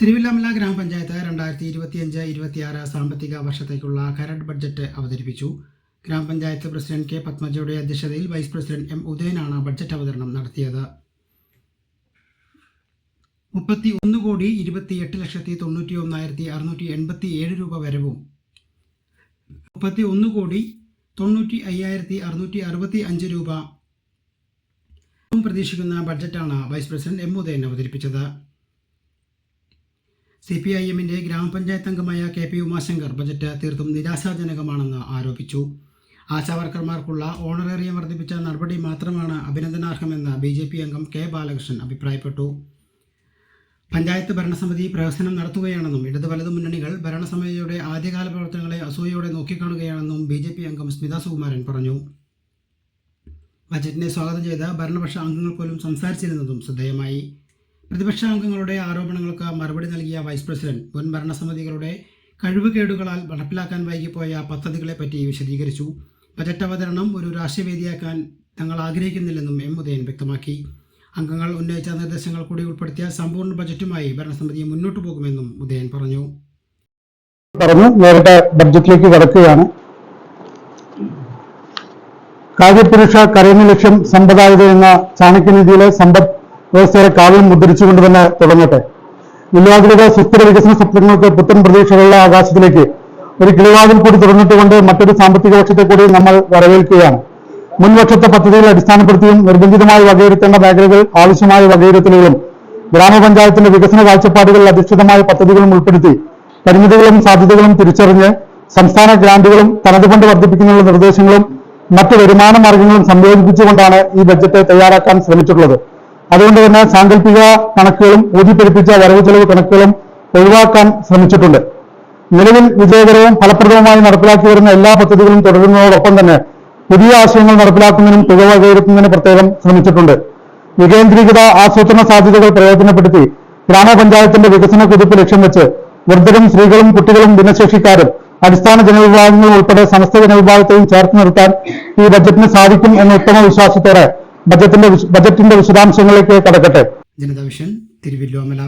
തിരുവില്ലാമല ഗ്രാമപഞ്ചായത്ത് രണ്ടായിരത്തി ഇരുപത്തിയഞ്ച് ഇരുപത്തിയാറ് സാമ്പത്തിക വർഷത്തേക്കുള്ള കരട് ബഡ്ജറ്റ് അവതരിപ്പിച്ചു. ഗ്രാമപഞ്ചായത്ത് പ്രസിഡന്റ് കെ പത്മജയുടെ അധ്യക്ഷതയിൽ വൈസ് പ്രസിഡന്റ് എം ഉദയനാണ് ബഡ്ജറ്റ് അവതരണം നടത്തിയത്. മുപ്പത്തി ഒന്ന് കോടി ഇരുപത്തി എട്ട് ലക്ഷത്തി തൊണ്ണൂറ്റി ഒന്നായിരത്തി അറുന്നൂറ്റി എൺപത്തി ഏഴ് രൂപ വരവും. മുപ്പത്തി ഒന്ന് കോടി തൊണ്ണൂറ്റി അയ്യായിരത്തി അറുന്നൂറ്റി അറുപത്തി അഞ്ച് രൂപ. പ്രതീക്ഷിക്കുന്ന ബഡ്ജറ്റാണ് വൈസ് പ്രസിഡന്റ് എം ഉദയൻ അവതരിപ്പിച്ചത്. സി പി ഐ എമ്മിന്റെ ഗ്രാമപഞ്ചായത്ത് അംഗമായ കെ പി ഉമാശങ്കർ ബജറ്റ് തീർത്തും നിരാശാജനകമാണെന്ന് ആരോപിച്ചു. ആശാവർക്കർമാർക്കുള്ള ഓണറേറിയം വർദ്ധിപ്പിച്ച നടപടി മാത്രമാണ് അഭിനന്ദനാർഹമെന്ന് ബി ജെ പി അംഗം കെ ബാലകൃഷ്ണൻ അഭിപ്രായപ്പെട്ടു. പഞ്ചായത്ത് ഭരണസമിതി പ്രവർത്തനം നടത്തുകയാണെന്നും ഇടതു വലതു മുന്നണികൾ ഭരണസമിതിയുടെ ആദ്യകാല പ്രവർത്തനങ്ങളെ അസൂയയോടെ നോക്കിക്കാണുകയാണെന്നും ബി ജെ പി അംഗം സ്മിത സുകുമാരൻ പറഞ്ഞു. ബജറ്റിനെ സ്വാഗതം ചെയ്ത ഭരണപക്ഷ അംഗങ്ങൾ പോലും സംസാരിച്ചിരുന്നതും ശ്രദ്ധേയമായി. പ്രതിപക്ഷ അംഗങ്ങളുടെ ആരോപണങ്ങൾക്ക് മറുപടി നൽകിയ വൈസ് പ്രസിഡന്റ് മുൻ ഭരണസമിതികളുടെ കഴിവുകേടുകളാൽ നടപ്പിലാക്കാൻ വൈകിപ്പോയ പദ്ധതികളെപ്പറ്റി വിശദീകരിച്ചു. ബജറ്റ് അവതരണം ഒരു രാഷ്ട്രീയവേദിയാക്കാൻ തങ്ങൾ ആഗ്രഹിക്കുന്നില്ലെന്നും എം ഉദയൻ വ്യക്തമാക്കി. അംഗങ്ങൾ ഉന്നയിച്ച നിർദ്ദേശങ്ങൾ കൂടി ഉൾപ്പെടുത്തിയ സമ്പൂർണ ബജറ്റുമായി ഭരണസമിതി മുന്നോട്ടു പോകുമെന്നും ഉദയൻ പറഞ്ഞു. പറഞ്ഞു നേരിട്ട് ബഡ്ജറ്റിലേക്ക് കടക്കുകയാണ്. കാര്യപുരുഷ കരയുന്ന ലക്ഷ്യം സമ്പദായത എന്ന ചാണക്യനിധിയിലെ സമ്പദ് വ്യവസ്ഥയുടെ കാവ്യം മുദ്രിച്ചുകൊണ്ട് തന്നെ തുടങ്ങട്ടെ. നിലവാതിലൂടെ സുസ്ഥിര വികസന സ്വപ്നങ്ങൾക്ക് പുത്തൻ പ്രതീക്ഷകളുടെ ആകാശത്തിലേക്ക് ഒരു കിളിവാതിൽ കൂടി തുറന്നിട്ടുകൊണ്ട് മറ്റൊരു സാമ്പത്തിക വർഷത്തെ കൂടി നമ്മൾ വരവേൽക്കുകയാണ്. മുൻവർഷത്തെ പദ്ധതികൾ അടിസ്ഥാനപ്പെടുത്തിയും നിർബന്ധിതമായി വകയിരുത്തേണ്ട മേഖലകൾ ആവശ്യമായ വകയിരുത്തലുകളും ഗ്രാമപഞ്ചായത്തിന്റെ വികസന കാഴ്ചപ്പാടുകളിൽ അധിഷ്ഠിതമായ പദ്ധതികളും ഉൾപ്പെടുത്തി പരിമിതികളും സാധ്യതകളും തിരിച്ചറിഞ്ഞ് സംസ്ഥാന ഗ്രാന്റുകളും തനത് കൊണ്ട് വർദ്ധിപ്പിക്കുന്നതിനുള്ള നിർദ്ദേശങ്ങളും മറ്റ് വരുമാന മാർഗങ്ങളും സംയോജിപ്പിച്ചുകൊണ്ടാണ് ഈ ബജറ്റ് തയ്യാറാക്കാൻ ശ്രമിച്ചിട്ടുള്ളത്. അതുകൊണ്ട് തന്നെ സാങ്കല്പിക കണക്കുകളും ഊതിപ്പെരുപ്പിച്ച വരവ് ചെലവ് കണക്കുകളും ഒഴിവാക്കാൻ ശ്രമിച്ചിട്ടുണ്ട്. നിലവിൽ വിജയകരവും ഫലപ്രദവുമായി നടപ്പിലാക്കി വരുന്ന എല്ലാ പദ്ധതികളും തുടരുന്നതോടൊപ്പം തന്നെ പുതിയ ആശയങ്ങൾ നടപ്പിലാക്കുന്നതിനും തുക വകയിരുത്തുന്നതിന് പ്രത്യേകം ശ്രമിച്ചിട്ടുണ്ട്. വികേന്ദ്രീകൃത ആസൂത്രണ സാധ്യതകൾ പ്രയോജനപ്പെടുത്തി ഗ്രാമപഞ്ചായത്തിന്റെ വികസന കുതിപ്പ് ലക്ഷ്യം വെച്ച് വൃദ്ധരും സ്ത്രീകളും കുട്ടികളും ഭിന്നശേഷിക്കാരും അടിസ്ഥാന ജനവിഭാഗങ്ങളും ഉൾപ്പെടെ സമസ്ത ജനവിഭാഗത്തെയും ചേർത്ത് നിർത്താൻ ഈ ബജറ്റിന് സാധിക്കും എന്ന ഉത്തമ വിശ്വാസത്തോടെ ബജറ്റിന്റെ ബജറ്റിന്റെ വിശദാംശങ്ങളിലേക്ക് കടക്കട്ടെ. ജനതാ വിഷൻ തിരുവല്ലോമല